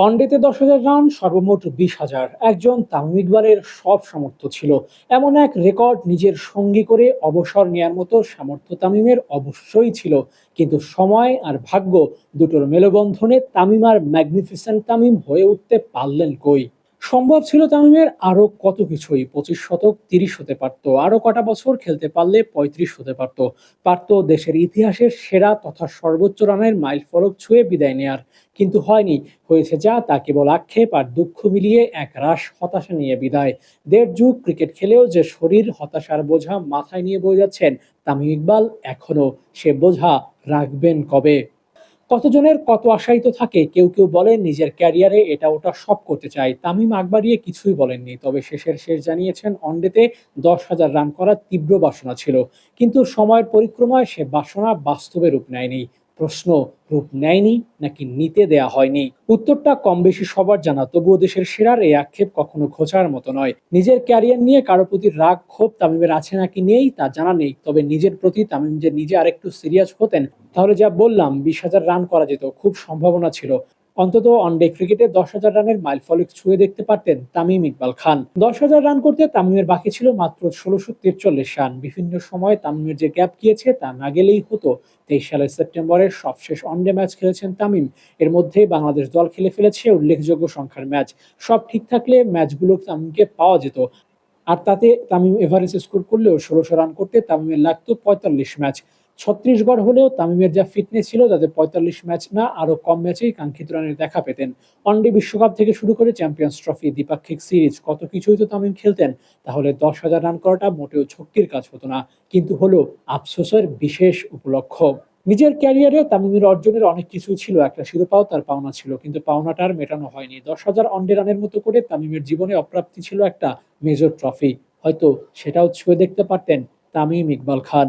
ওয়ানডেতে দশ হাজার রান, সর্বমোট বিশ হাজার। একজন তামিম ইকবালের সব সামর্থ্য ছিল। এমন এক রেকর্ড নিজের সঙ্গী করে অবসর নেয়ার মতো সামর্থ্য তামিমের অবশ্যই ছিল। কিন্তু সময় আর ভাগ্য দুটোর মেলবন্ধনে তামিম আর ম্যাগনিফিসেন্ট তামিম হয়ে উঠতে পারলেন কই? সম্ভব ছিল তামিমের আরও কত কিছুই, পঁচিশ শতক, তিরিশ হতে পারত, আরও কটা বছর খেলতে পারলে পঁয়ত্রিশ হতে পারত পারত দেশের ইতিহাসের সেরা তথা সর্বোচ্চ রানের মাইল ফলক ছুঁয়ে বিদায় নেয়ার। কিন্তু হয়নি, হয়েছে যা, তা কেবল আক্ষেপ আর দুঃখ মিলিয়ে এক রাস হতাশা নিয়ে বিদায়। দেড় যুগ ক্রিকেট খেলেও যে শরীর হতাশার বোঝা মাথায় নিয়ে বয়ে যাচ্ছেন তামিম ইকবাল এখনও সে বোঝা রাখবেন কবে? কতজনের কত আশায়িত থাকে, কেউ কেউ বলেন নিজের ক্যারিয়ারে এটা ওটা সব করতে চায়। তামিম আকবরিয়ে কিছুই বলেননি, তবে শেষের শেষ জানিয়েছেন, অন্ডেতে দশ হাজার রান করার তীব্র বাসনা ছিল। কিন্তু সময়ের পরিক্রমায় সে বাসনা বাস্তবে রূপ নেয়নি। প্রশ্ন রূপ নেয়নি নাকি নিতে দেয়া হয়নি? উত্তরটা কম বেশি সবার জানা, তবুও দেশের সেরার এই আক্ষেপ কখনো খোঁচার মতো নয়। নিজের ক্যারিয়ার নিয়ে কারও প্রতি রাগ, ক্ষোভ তামিমের আছে নাকি নেই তা জানা নেই, তবে নিজের প্রতি তামিম যে নিজে আরেকটু সিরিয়াস হতেন, তাহলে যা বললাম, বিশ হাজার রান করা যেত, খুব সম্ভাবনা ছিল। অন্তত ওয়ানডে ক্রিকেটে দশ হাজার রানের মাইল ফলক ছুঁয়ে দেখতে পারতেন তামিম ইকবাল খান। দশ হাজার রান করতে তামিমের বাকি ছিল মাত্র ষোলোশো তেরচল্লিশ রান। বিভিন্ন সময় তামিমের যে গ্যাপ গিয়েছে তা না গেলেই হতো। তেইশ সালের সেপ্টেম্বরের সবশেষ ওয়ানডে ম্যাচ খেলেছেন তামিম। এর মধ্যেই বাংলাদেশ দল খেলে ফেলেছে উল্লেখযোগ্য সংখ্যার ম্যাচ। সব ঠিক থাকলে ম্যাচগুলো তামিমকে পাওয়া যেত। আর তাতে তামিম এভারেজ স্কোর করলেও ষোলোশো রান করতে তামিমের লাগতো পঁয়তাল্লিশ ম্যাচ। ছত্রিশগড় হলেও তামিমের যা ফিটনেস ছিল, তাতে পঁয়তাল্লিশ ম্যাচ না, আরও কম ম্যাচেই কাঙ্ক্ষিত রানের দেখা পেতেন। ওয়ানডে বিশ্বকাপ থেকে শুরু করে চ্যাম্পিয়ন্স ট্রফি দ্বিপাক্ষিক সিরিজ কত কিছুই তো তামিম খেলতেন, তাহলে দশ হাজার রান করাটা মোটেও শক্তির কাজ হতো না, কিন্তু হলো আফসোসের বিশেষ উপলক্ষ। নিজের ক্যারিয়ারে তামিমের অর্জনের অনেক কিছু ছিল, একটা শিরোপাও তার পাওনা ছিল, কিন্তু পাওনাটা আর মেটানো হয়নি। দশ হাজার অন্ডে রানের মতো করে তামিমের জীবনে অপ্রাপ্তি ছিল একটা মেজর ট্রফি হয়তো সেটাও ছুঁয়ে দেখতে পারতেন তামিম ইকবাল খান।